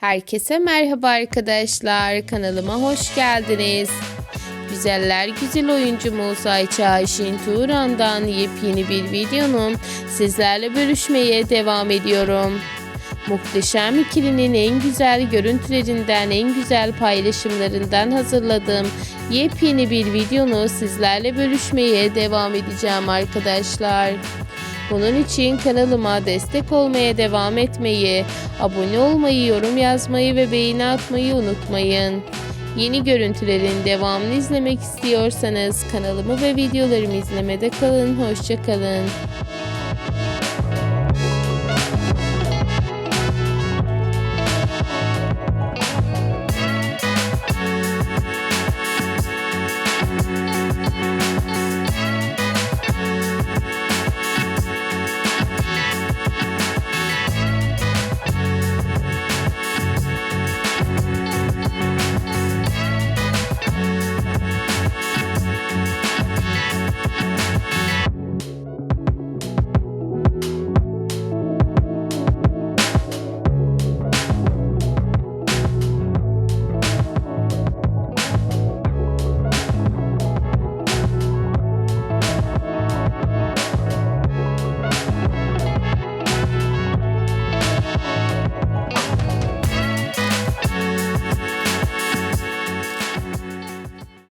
Herkese merhaba arkadaşlar. Kanalıma hoş geldiniz. Güzeller güzel oyuncu Musa Çağışin Turan'dan yepyeni bir videonun sizlerle bölüşmeye devam ediyorum. Muhteşem ikilinin en güzel görüntülerinden, en güzel paylaşımlarından hazırladığım yepyeni bir videonu sizlerle bölüşmeye devam edeceğim arkadaşlar. Bunun için kanalıma destek olmaya devam etmeyi, abone olmayı, yorum yazmayı ve beğeni atmayı unutmayın. Yeni görüntülerin devamını izlemek istiyorsanız kanalımı ve videolarımı izlemede kalın. Hoşçakalın.